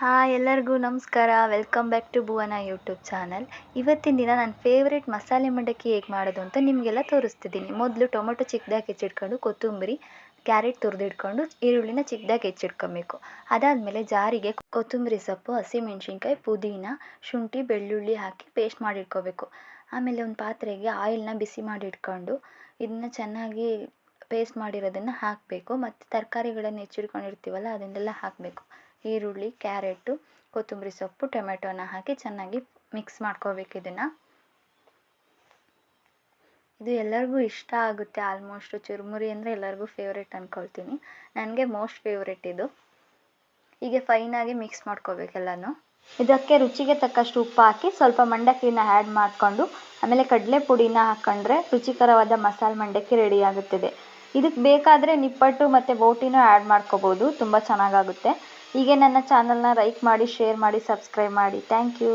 Hi ಎಲ್ಲರಿಗೂ ನಮಸ್ಕಾರ. Welcome back to Bhuvana YouTube channel ಇವತ್ತಿನ ದಿನ ನನ್ನ ಫೇವ್ರೆಟ್ ಮಸಾಲೆ ಮಂಡಕ್ಕಿ ಹೇಗೆ ಮಾಡೋದು ಅಂತ ನಿಮಗೆಲ್ಲ ತೋರಿಸ್ತಿದ್ದೀನಿ. ಮೊದಲು ಟೊಮೊಟೊ ಚಿಕ್ಕದಾಗಿ ಹೆಚ್ಚಿಟ್ಕೊಂಡು ಕೊತ್ತಂಬರಿ, ಕ್ಯಾರೆಟ್ ತುರಿದಿಟ್ಕೊಂಡು ಈರುಳ್ಳಿನ ಚಿಕ್ಕದಾಗಿ ಹೆಚ್ಚಿಟ್ಕೊಬೇಕು. ಅದಾದಮೇಲೆ ಜಾರಿಗೆ ಕೊತ್ತಂಬರಿ ಸೊಪ್ಪು, ಹಸಿಮೆಣ್ಸಿನ್ಕಾಯಿ, ಪುದೀನ, ಶುಂಠಿ, ಬೆಳ್ಳುಳ್ಳಿ ಹಾಕಿ ಪೇಸ್ಟ್ ಮಾಡಿಟ್ಕೋಬೇಕು. ಆಮೇಲೆ ಒಂದು ಪಾತ್ರೆಗೆ ಆಯಿಲ್ನ ಬಿಸಿ ಮಾಡಿಟ್ಕೊಂಡು ಇದನ್ನ ಚೆನ್ನಾಗಿ ಪೇಸ್ಟ್ ಮಾಡಿರೋದನ್ನು ಹಾಕಬೇಕು. ಮತ್ತು ತರಕಾರಿಗಳನ್ನು ಹೆಚ್ಚಿಟ್ಕೊಂಡಿರ್ತೀವಲ್ಲ, ಅದನ್ನೆಲ್ಲ ಹಾಕಬೇಕು. ಈರುಳ್ಳಿ, ಕ್ಯಾರೆಟು, ಕೊತ್ತಂಬರಿ ಸೊಪ್ಪು, ಟೊಮೆಟೊನ ಹಾಕಿ ಚೆನ್ನಾಗಿ ಮಿಕ್ಸ್ ಮಾಡ್ಕೋಬೇಕು ಇದನ್ನು. ಇದು ಎಲ್ಲರಿಗೂ ಇಷ್ಟ ಆಗುತ್ತೆ ಆಲ್ಮೋಸ್ಟ್ ಚುರುಮುರಿ ಅಂದರೆ ಎಲ್ಲರಿಗೂ ಫೇವ್ರೇಟ್ ಅಂದ್ಕೊಳ್ತೀನಿ ನನಗೆ ಮೋಸ್ಟ್ ಫೇವ್ರೇಟ್ ಇದು. ಹೀಗೆ ಫೈನಾಗಿ ಮಿಕ್ಸ್ ಮಾಡ್ಕೋಬೇಕೆಲ್ಲನೂ ಇದಕ್ಕೆ ರುಚಿಗೆ ತಕ್ಕಷ್ಟು ಉಪ್ಪು ಹಾಕಿ ಸ್ವಲ್ಪ ಮಂಡಕ್ಕಿನ ಆ್ಯಡ್ ಮಾಡಿಕೊಂಡು, ಆಮೇಲೆ ಕಡಲೆ ಪುಡಿನ ಹಾಕ್ಕೊಂಡ್ರೆ ರುಚಿಕರವಾದ ಮಸಾಲೆ ಮಂಡಕ್ಕಿ ರೆಡಿ ಆಗುತ್ತದೆ. ಇದಕ್ಕೆ ಬೇಕಾದರೆ ನಿಪ್ಪಟ್ಟು ಮತ್ತು ಬೋಟಿನೂ ಆ್ಯಡ್ ಮಾಡ್ಕೋಬೋದು, ತುಂಬ ಚೆನ್ನಾಗಾಗುತ್ತೆ. ಹೀಗೆ ನನ್ನ ಚಾನಲ್ನ ಲೈಕ್ ಮಾಡಿ ಶೇರ್ ಮಾಡಿ ಸಬ್ಸ್ಕ್ರೈಬ್ ಮಾಡಿ. Thank you